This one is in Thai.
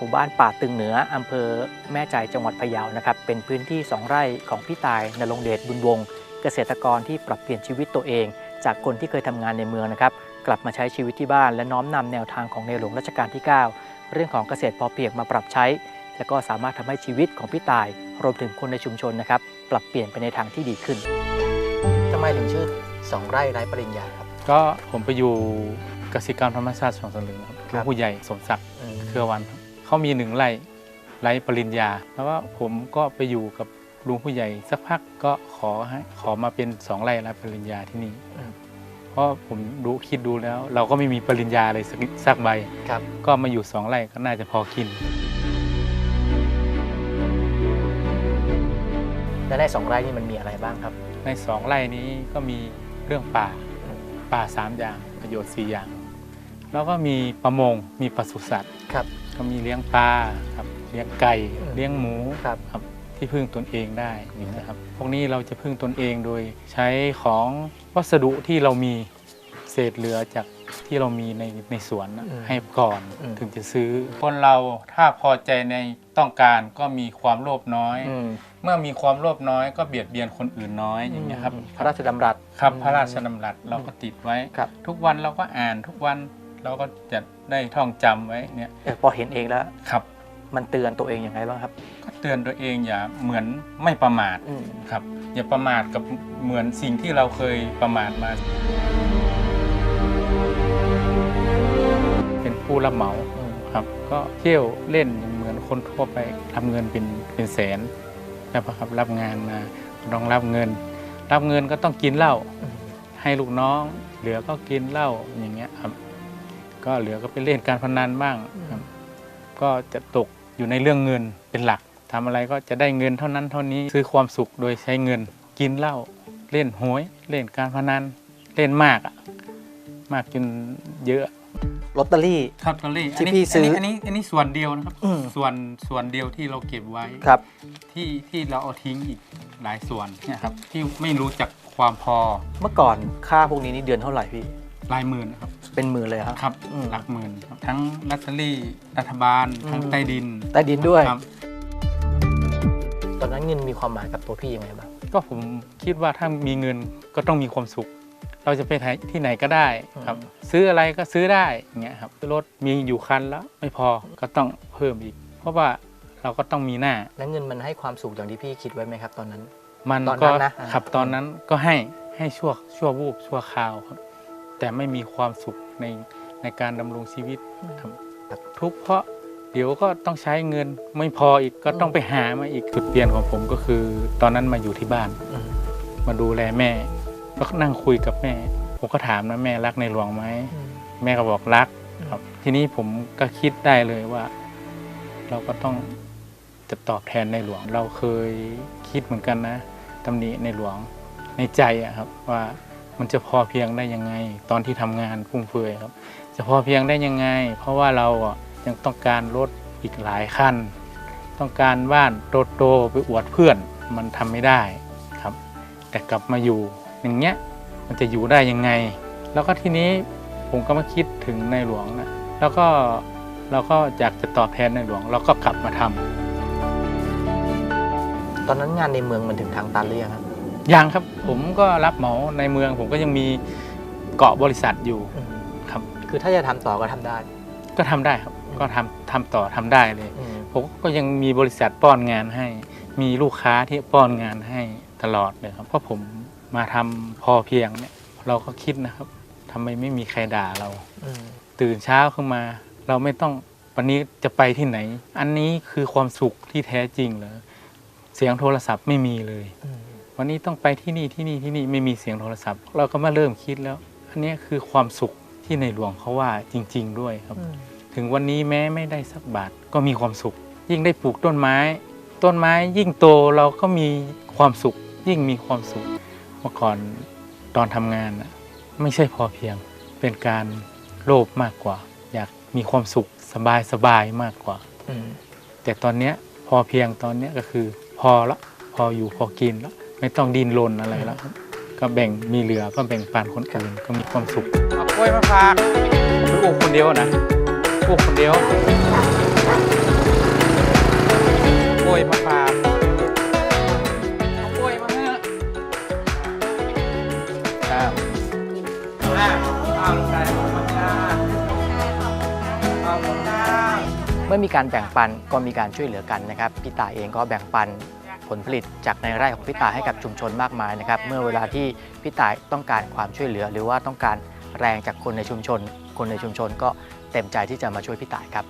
หมู่บ้านป่าตึงเหนืออำเภอแม่ใจจังหวัดพะเยานะครับเป็นพื้นที่ 2 ไร่ของพี่ตายนรงเดชบุญวงศ์เกษตรกรที่ปรับเปลี่ยนชีวิตตัวเอง จากคนที่เคยทำงานในเมืองนะครับกลับมาใช้ชีวิตที่บ้านและน้อมนำแนวทางของในหลวงรัชกาลที่ 9 เรื่องของเกษตรพอเพียงมาปรับใช้ และก็สามารถทำให้ชีวิตของพี่ตายรวมถึงคนในชุมชนนะครับปรับเปลี่ยนไปในทางที่ดีขึ้นทำไมถึงชื่อสองไร่ไร้ปริญญาครับก็ผมไปอยู่กสิกรรมธรรมชาติสวนสลึงครับครับผู้ใหญ่สมศักดิ์เครือวันครับ เขามีหนึ่งไร่ไร่ปริญญา แล้วก็ผมก็ไปอยู่กับลุงผู้ใหญ่สักพักก็ขอให้ขอมาเป็นสองไร่ไร่ปริญญาที่นี่อืมเพราะผมดูคิดดูแล้ว เราก็ไม่มีปริญญาเลยสักสักใบครับก็มาอยู่สองไร่ก็น่าจะพอกินและในสองไร่นี่มันมีอะไรบ้างครับ ในสองไร่นี้ก็มีเรื่องป่าอืมป่าสามอย่างประโยชน์สี่อย่าง แล้วก็มีประมงมีปศุสัตว์ครับ ก็มีเลี้ยงปลาครับเลี้ยงไก่อืมเลี้ยงหมูครับครับที่พึ่งตนเองได้อย่างนี้นะครับ พวกนี้เราจะพึ่งตนเองโดยใช้ของวัสดุที่เรามีเศษเหลือจากที่เรามีในในสวนน่ะอืมให้ก่อนอืมถึงจะซื้อ คนเราถ้าพอใจในต้องการก็มีความโลภน้อยอืมเมื่อมีความโลภน้อยก็เบียดเบียนคนอื่นน้อยอย่างนี้ยครับ พระราชดำรัสครับพระราชดำรัสเราก็ติดไว้ครับทุกวันเราก็อ่านทุกวัน เราก็จะได้ท่องจำไว้เนี่ยเออพอเห็นเองแล้วครับ มันเตือนตัวเองยังไงบ้างครับ ก็เตือนตัวเองอย่าเหมือนไม่ประมาทอืมครับ อย่าประมาทกับเหมือนสิ่งที่เราเคยประมาทมา เป็นผู้รับเหมาอืมครับ ก็เที่ยวเล่นเหมือนคนทั่วไปทำเงินเป็นเป็นแสนนะครับรับงานมาต้องรับเงิน รับเงินก็ต้องกินเหล้าอืมให้ลูกน้อง เหลือก็กินเหล้าอย่างเงี้ยครับ ก็เหลือก็ไปเล่นการพนันบ้างครับ ก็จะตกอยู่ในเรื่องเงินเป็นหลักทำอะไรก็จะได้เงินเท่านั้นเท่านี้ซื้อความสุขโดยใช้เงิน กินเหล้าเล่นหวย เล่นการพนันเล่นมากอะมากจนเยอะลอตเตอรี่ ครับตอรี่ที่พี่ซื้ออันนี้อันนี้ส่วนเดียวนะครับ อืม ส่วนส่วนเดียวที่เราเก็บไว้ครับ ที่ที่เราเอาทิ้งอีกหลายส่วนเนี่ยครับที่ไม่รู้จักความพอเมื่อก่อนค่าพวกนี้นี่เดือนเท่าไหร่พี่ หลายหมื่นนะครับ เป็นหมื่นเลยครับครับอืมหลักหมื่นครับทั้งลอตเตอรี่รัฐบาลทั้งอืมใต้ดินใต้ดินด้วย ครับ ตอนนั้นเงินมีความหมายกับตัวพี่ยังไงบ้าง ก็ผมคิดว่าถ้ามีเงินก็ต้องมีความสุข เราจะไปไหนที่ไหนก็ได้ครับซื้ออะไรก็ซื้อได้อย่างเงี้ยครับรถมีอยู่คันแล้วไม่พอก็ต้องเพิ่มอีก เพราะว่าเราก็ต้องมีหน้า แล้วเงินมันให้ความสุขอย่างที่พี่คิดไว้ไหมครับตอนนั้น มันตอนนั้ก็นนะอ่า ขับตอนนั้นก็ให้ให้ชั่วชั่ววูบชั่วคราวครับ แต่ไม่มีความสุข ในในการดำรงชีวิตครับครับทุกข์เพราะเดี๋ยวก็ต้องใช้เงินไม่พออีกก็ต้องไปหามาอีกจุดเปลี่ยนของผมก็คือ ตอนนั้นมาอยู่ที่บ้านอืมมาดูแลแม่ ก็นั่งคุยกับแม่ ผมก็ถามนะแม่รักในหลวงไหมแม่ก็บอกรักครับ ทีนี้ผมก็คิดได้เลยว่า เราก็ต้องจะตอบแทนในหลวง เราเคยคิดเหมือนกันนะตำหนิในหลวงในใจอะครับว่า มันจะพอเพียงได้ยังไง ตอนที่ทำงานฟุ่มเฟือยครับ จะพอเพียงได้ยังไง เพราะว่าเราอะยังต้องการรถอีกหลายคันต้องการบ้านโตๆไปอวดเพื่อนมันทำไม่ได้ครับ แต่กลับมาอยู่อย่างเงี้ยมันจะอยู่ได้ยังไง แล้วก็ทีนี้ผมก็มาคิดถึงในหลวงนะแล้วก็เราก็อยากจะตอบแทนในหลวงเราก็กลับมาทำตอนนั้นงานในเมืองมันถึงทางตันหรือยังครับ ยังครับผมก็รับเหมาในเมือง ผมก็ยังมีเกาะบริษัทอยู่อืมครับ คือถ้าจะทำต่อก็ทำได้ ก็ทำได้ครับ ก็ทำทำต่อทำได้เลยอืมผมก็ยังมีบริษัทป้อนงานให้ มีลูกค้าที่ป้อนงานให้ตลอดเลยครับ เพราะผมมาทำพอเพียงเนี่ยเราก็คิดนะครับทำไมไม่มีใครด่าเราอืมตื่นเช้าขึ้นมา เราไม่ต้องวันนี้จะไปที่ไหน อันนี้คือความสุขที่แท้จริงเหรอเสียงโทรศัพท์ไม่มีเลยอืม วันนี้ต้องไปที่นี่ที่นี่ที่นี่ไม่มีเสียงโทรศัพท์ เราก็มาเริ่มคิดแล้ว อันนี้คือความสุขที่ในหลวงเขาว่าจริง ๆ ด้วยครับอืมถึงวันนี้แม้ไม่ได้สักบาทก็มีความสุข ยิ่งได้ปลูกต้นไม้ ต้นไม้ยิ่งโตเราก็มีความสุข ยิ่งมีความสุขเมื่อก่อนตอนทำงานน่ะไม่ใช่พอเพียงเป็นการโลภมากกว่า อยากมีความสุขสบายสบายๆมากกว่าอืมแต่ตอนเนี้ยพอเพียงตอนเนี้ยก็คือพอละพออยู่พอกินละ ไม่ต้องดินรนอะไรแล้วก็แบ่งมีเหลือก็แบ่งปันคนอื่นก็มีความสุขกล้วยมะพาฝากปลูกคนเดียวนะปลูกคนเดียวกล้วยมะพร้าวกล้วยมะให้ครับอ้าวอ้าวลูกชายขอบคุณจ้าขอบคุณจ้าเมื่อมีการแบ่งปันก็มีการช่วยเหลือกันนะครับพี่ตาเองก็แบ่งปัน ผลผลิตจากในไร่ของพี่ตายให้กับชุมชนมากมายนะครับ เมื่อเวลาที่พี่ตายต้องการความช่วยเหลือ หรือว่าต้องการแรงจากคนในชุมชน คนในชุมชนก็เต็มใจที่จะมาช่วยพี่ตายครับ